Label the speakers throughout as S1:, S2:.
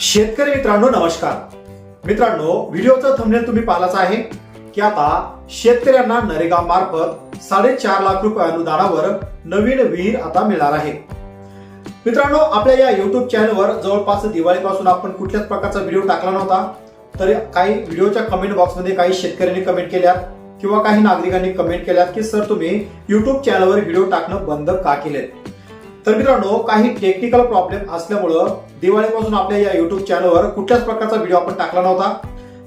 S1: शेतकरी मित्रांनो नमस्कार. मित्रांनो व्हिडिओचं थंबनेल तुम्ही पाहिलाच आहे की आता शेतकऱ्यांना नरेगा मार्फत साडेचार लाख रुपये अनुदानावर नवीन विहीर आता मिळणार आहे. मित्रांनो आपल्या या युट्यूब चॅनलवर जवळपास दिवाळीपासून आपण कुठल्याच प्रकारचा व्हिडिओ टाकला नव्हता तर काही व्हिडिओच्या कमेंट बॉक्समध्ये काही शेतकऱ्यांनी कमेंट केल्यात किंवा काही नागरिकांनी कमेंट केल्यात की सर तुम्ही युट्यूब चॅनलवर व्हिडिओ टाकणं बंद का केले तर मित्रांनो काही टेक्निकल प्रॉब्लेम असल्यामुळं दिवाळीपासून आपल्या या युट्यूब चॅनलवर कुठल्याच प्रकारचा व्हिडिओ आपण टाकला नव्हता.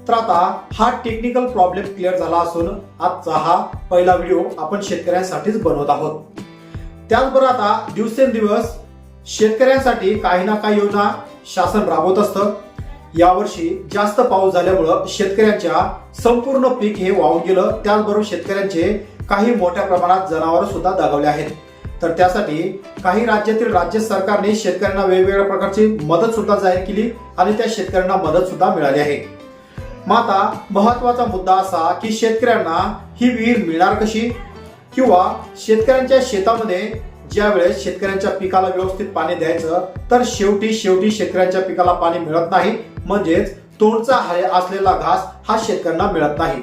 S1: तर आता हा टेक्निकल प्रॉब्लेम क्लिअर झाला असून आजचा हा पहिला व्हिडिओ आपण शेतकऱ्यांसाठीच बनवत आहोत. त्याचबरोबर आता दिवसेंदिवस शेतकऱ्यांसाठी काही ना काही योजना शासन राबवत असतं. यावर्षी जास्त पाऊस झाल्यामुळं शेतकऱ्यांच्या संपूर्ण पीक हे वाहून गेलं. त्याचबरोबर शेतकऱ्यांचे काही मोठ्या प्रमाणात जनावर सुद्धा दगावले आहेत. तर त्यासाठी काही राज्यातील राज्य सरकारने शेतकऱ्यांना वेगवेगळ्या प्रकारची मदत सुद्धा जाहीर केली आणि त्या शेतकऱ्यांना मदत सुद्धा मिळाली आहे. माता महत्त्वाचा मुद्दा असा की शेतकऱ्यांना ही विहीर मिळणार कशी? किंवा शेतकऱ्यांच्या शेतामध्ये ज्या वेळेस शेतकऱ्यांच्या पिकाला व्यवस्थित पाणी द्यायचं तर शेवटी शेवटी शेतकऱ्यांच्या पिकाला पाणी मिळत नाही. म्हणजेच तोंडचा हाय असलेला घास हा शेतकऱ्यांना मिळत नाही.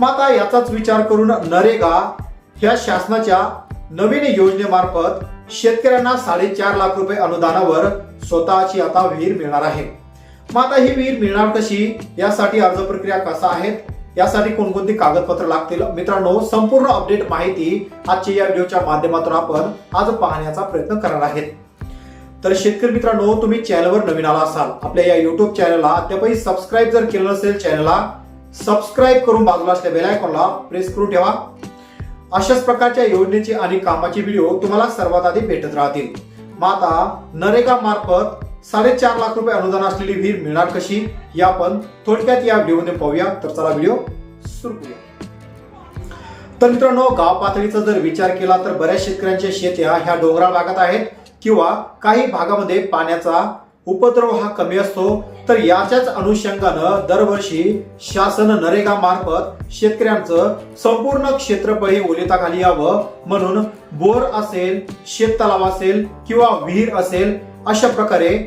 S1: मग आता याचाच विचार करून नरेगा ह्या शासनाच्या नवीन योजनेमार्फत शेतकऱ्यांना साडेचार लाख रुपये अनुदानावर स्वतःची आता विहीर मिळणार आहे. मग आता ही विहीर मिळणार कशी? यासाठी अर्ज प्रक्रिया कसा आहे? यासाठी कोणकोणती कागदपत्र लागतील? मित्रांनो संपूर्ण अपडेट माहिती आजच्या या व्हिडिओच्या माध्यमातून आपण आज पाहण्याचा प्रयत्न करणार आहेत. तर शेतकरी मित्रांनो तुम्ही चॅनलवर नवीन आला असाल आपल्या या युट्यूब चॅनलला अद्यापही सबस्क्राईब जर केलं नसेल चॅनलला सबस्क्राईब करून बाजूला असल्या बेल आयकॉनला प्रेस करून ठेवा. अशाच प्रकारच्या योजनेची आणि कामाची व्हिडिओ तुम्हाला सर्वात आधी भेटत राहतील. माता नरेगा मार्फत साडेचार लाख रुपये अनुदान असलेली विहीर मिळणार कशी? या आपण थोडक्यात या व्हिडिओमध्ये पाहूया. तर चला व्हिडिओ सुरू करूया. तर मित्रांनो गाव पातळीचा जर विचार केला तर बऱ्याच शेतकऱ्यांच्या शेत्या ह्या डोंगराळ भागात आहेत किंवा काही भागामध्ये पाण्याचा उपद्रव हा कमी असतो तर याच्याच अनुषंगानं दरवर्षी शासन नरेगा मार्फत शेतकऱ्यांचं संपूर्ण क्षेत्रफळी ओलिताखाली यावं. म्हणून बोर असेल शेततलाव असेल किंवा विहीर असेल अशा प्रकारे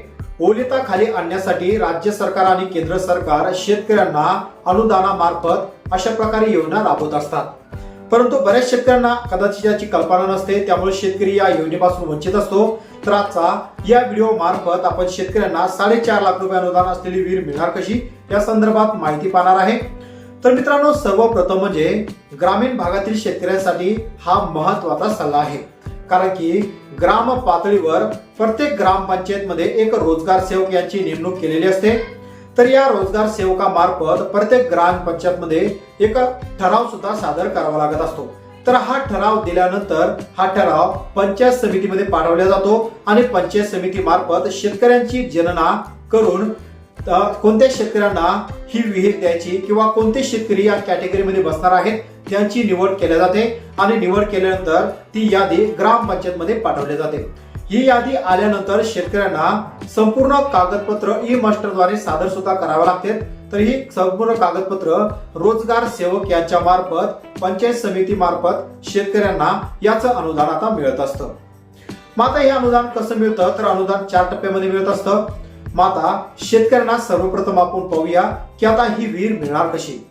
S1: ओलिताखाली आणण्यासाठी राज्य सरकार आणि केंद्र सरकार शेतकऱ्यांना अनुदानामार्फत अशा प्रकारे योजना राबवत असतात. परंतु बऱ्याच शेतकऱ्यांना कदाचित याची कल्पना नसते त्यामुळे शेतकरी या योजनेपासून वंचित असतो. तर आजचा या व्हिडिओ मार्फत आपण शेतकऱ्यांना साडेचार लाख रुपये अनुदान असलेली विहीर मिळणार कशी या संदर्भात माहिती पाहणार आहे. तर मित्रांनो सर्वप्रथम म्हणजे ग्रामीण भागातील शेतकऱ्यांसाठी हा महत्त्वाचा सल्ला आहे. कारण की ग्राम पातळीवर प्रत्येक ग्रामपंचायतमध्ये एक रोजगार सेवक यांची नेमणूक केलेली असते. तर या रोजगार सेवकामार्फत प्रत्येक ग्रामपंचायतमध्ये एक ठराव सुद्धा सादर करावा लागत असतो. तर हा ठराव दिल्यानंतर हा ठराव पंचायत समितीमध्ये पाठवला जातो आणि पंचायत समिती मार्फत शेतकऱ्यांची जनना करून कोणत्या शेतकऱ्यांना ही विहीर द्यायची किंवा कोणते शेतकरी या कॅटेगरीमध्ये बसणार आहेत त्यांची निवड केल्या जाते आणि निवड केल्यानंतर ती यादी ग्रामपंचायतमध्ये पाठवली जाते. ही यादी आल्यानंतर शेतकऱ्यांना संपूर्ण कागदपत्र ई मास्टरद्वारे सादर सुद्धा करावे लागते. तर ही संपूर्ण कागदपत्र रोजगार सेवक यांच्या मार्फत पंचायत समिती मार्फत शेतकऱ्यांना याचं अनुदान आता मिळत असतं. माता हे अनुदान कसं मिळतं? तर अनुदान चार टप्प्यामध्ये मिळत असतं. माता शेतकऱ्यांना सर्वप्रथम आपण पाहूया की आता ही विहीर मिळणार कशी?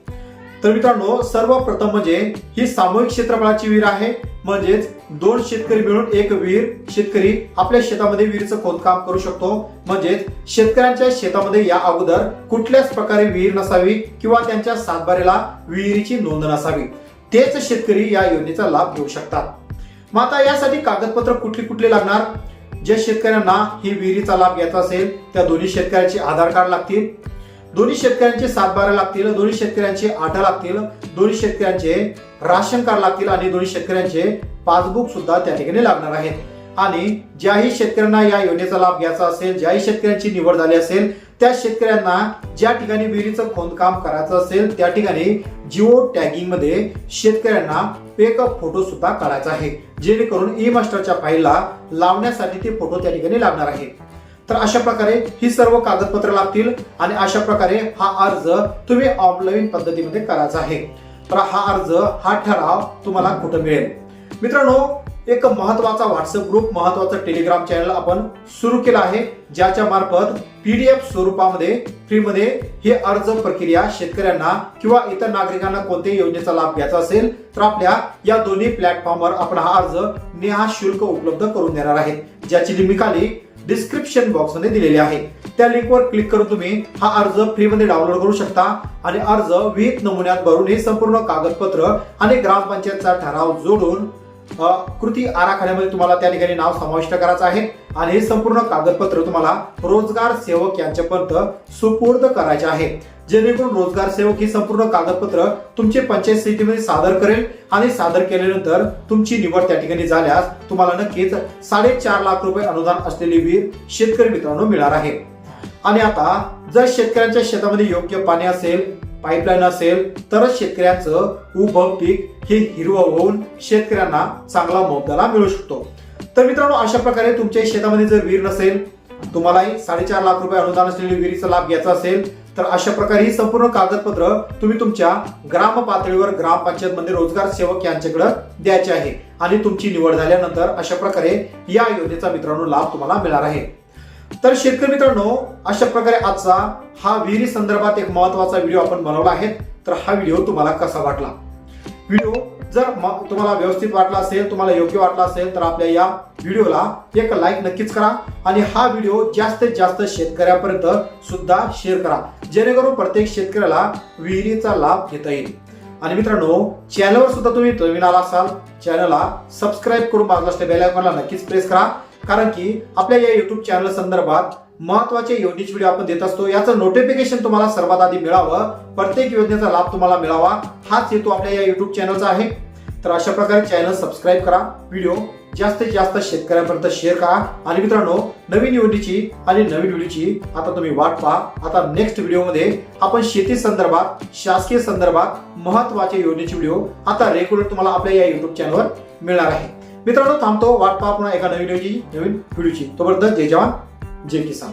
S1: तर मित्रांनो सर्वप्रथम म्हणजे ही सामूहिक क्षेत्रफळाची विहीर आहे. म्हणजेच दोन शेतकरी मिळून एक विहीर शेतकरी आपल्या शेतामध्ये विहीरचं खोदकाम करू शकतो. म्हणजेच शेतकऱ्यांच्या शेतामध्ये या अगोदर कुठल्याच प्रकारे विहीर नसावी किंवा त्यांच्या सातबाऱ्याला विहिरीची नोंद नसावी. तेच शेतकरी या योजनेचा लाभ घेऊ शकतात. मग आता यासाठी कागदपत्र कुठली कुठली लागणार? ज्या शेतकऱ्यांना ही विहिरीचा लाभ घ्यायचा असेल त्या दोन्ही शेतकऱ्यांचे आधार कार्ड लागतील. दोन्ही शेतकऱ्यांचे सात बारा लागतील दोन्ही शेतकऱ्यांचे आठा लागतील दोन्ही शेतकऱ्यांचे राशन कार्ड लागतील आणि दोन्ही शेतकऱ्यांचे पासबुक सुद्धा त्या ठिकाणी लागणार आहेत. आणि ज्याही शेतकऱ्यांना या योजनेचा लाभ घ्यायचा असेल ज्याही शेतकऱ्यांची निवड झाली असेल त्या शेतकऱ्यांना ज्या ठिकाणी विहिरीचं खोदकाम करायचं असेल त्या ठिकाणी जिओ टॅगिंगमध्ये शेतकऱ्यांना पेकअप फोटो सुद्धा काढायचा आहे. जेणेकरून ई मास्टरच्या फाईलला लावण्यासाठी ते फोटो त्या ठिकाणी लागणार आहे. तर अशा प्रकारे ही सर्व कागदपत्र लागतील आणि अशा प्रकारे हा अर्ज तुम्ही ऑनलाईन पद्धतीमध्ये करायचा आहे. तर हा अर्ज हा ठराव तुम्हाला कुठं मिळेल? मित्रांनो एक महत्त्वाचा व्हॉट्सअप ग्रुप महत्त्वाचा टेलिग्राम चॅनल आपण सुरू केला आहे ज्याच्या मार्फत पीडीएफ स्वरूपामध्ये फ्रीमध्ये हे अर्ज प्रक्रिया शेतकऱ्यांना किंवा इतर नागरिकांना कोणत्याही योजनेचा लाभ घ्यायचा असेल तर आपल्या या दोन्ही प्लॅटफॉर्मवर आपण हा अर्ज निहा शुल्क उपलब्ध करून देणार आहे. ज्याची लिंक डिस्क्रिप्शन बॉक्समध्ये दिलेली आहे. त्या लिंकवर क्लिक करून तुम्ही हा अर्ज फ्रीमध्ये डाउनलोड करू शकता आणि अर्ज विहित नमुन्यात भरून हे संपूर्ण कागदपत्र आणि ग्रामपंचायतचा ठराव जोडून कृती आराखड्यामध्ये तुम्हाला त्या ठिकाणी नाव समाविष्ट करायचं आहे. आणि हे संपूर्ण कागदपत्र तुम्हाला रोजगार सेवक यांच्यापर्यंत सुपूर्द करायचे आहे. जेणेकरून रोजगार सेवक ही संपूर्ण कागदपत्र तुमचे पंचायत समितीमध्ये सादर करेल आणि सादर केल्यानंतर तुमची निवड त्या ठिकाणी झाल्यास तुम्हाला नक्कीच साडेचार लाख रुपये अनुदान असलेली वीर शेतकरी मित्रांनो मिळणार आहे. आणि आता जर शेतकऱ्यांच्या शेतामध्ये योग्य पाणी असेल पाईपलाईन असेल तरच शेतकऱ्याचं उभं पीक हे हिरवं होऊन शेतकऱ्यांना चांगला मोबदला मिळू शकतो. तर मित्रांनो अशा प्रकारे तुमच्या शेतामध्ये जर विहीर नसेल तुम्हालाही साडेचार लाख रुपये अनुदान असलेली विहिरीचा लाभ घ्यायचा असेल तर अशा प्रकारे ही संपूर्ण कागदपत्र तुम्ही तुमच्या ग्राम पातळीवर ग्रामपंचायत मध्ये रोजगार सेवक यांच्याकडे द्यायचे आहे. आणि तुमची निवड झाल्यानंतर अशा प्रकारे या योजनेचा मित्रांनो लाभ तुम्हाला मिळणार आहे. तर शेतकरी मित्रांनो अशा प्रकारे आजचा हा विहिरी संदर्भात एक महत्त्वाचा व्हिडिओ आपण बनवला आहे. तर हा व्हिडिओ तुम्हाला कसा वाटला? व्हिडिओ जर तुम्हाला व्यवस्थित वाटला असेल तुम्हाला योग्य वाटला असेल तर आपल्या या व्हिडिओला एक लाईक नक्कीच करा आणि हा व्हिडिओ जास्तीत जास्त शेतकऱ्यापर्यंत सुद्धा शेअर करा. जेणेकरून प्रत्येक शेतकऱ्याला विहिरीचा लाभ घेता येईल. आणि मित्रांनो चॅनलवर सुद्धा तुम्ही नवीन आला असाल चॅनलला सबस्क्राईब करून बाजूला बेल आयकॉनला नक्कीच प्रेस करा. कारण की आपल्या या युट्यूब चॅनल संदर्भात महत्त्वाचे योजनेचे व्हिडिओ आपण देत असतो. याचं नोटिफिकेशन तुम्हाला सर्वात आधी मिळावं. प्रत्येक योजनेचा लाभ तुम्हाला मिळावा. हाच हेतू आपल्या या युट्यूब चॅनलचा आहे. तर अशा प्रकारे चॅनल सबस्क्राईब करा. व्हिडिओ जास्तीत जास्त शेतकऱ्यांपर्यंत शेअर करा. आणि मित्रांनो नवीन योजनेची आणि नवीन व्हिडिओची आता तुम्ही वाट पहा. आता नेक्स्ट व्हिडिओमध्ये आपण शेती संदर्भात शासकीय संदर्भात महत्त्वाचे योजनेचे व्हिडिओ आता रेग्युलर तुम्हाला आपल्या या युट्यूब चॅनलवर मिळणार आहे. मित्रांनो थांबतो. वाट पाहा पुन्हा एका नवीन व्हिडिओची नवीन व्हिडिओची तोपर्यंत जय जवान जय किसान.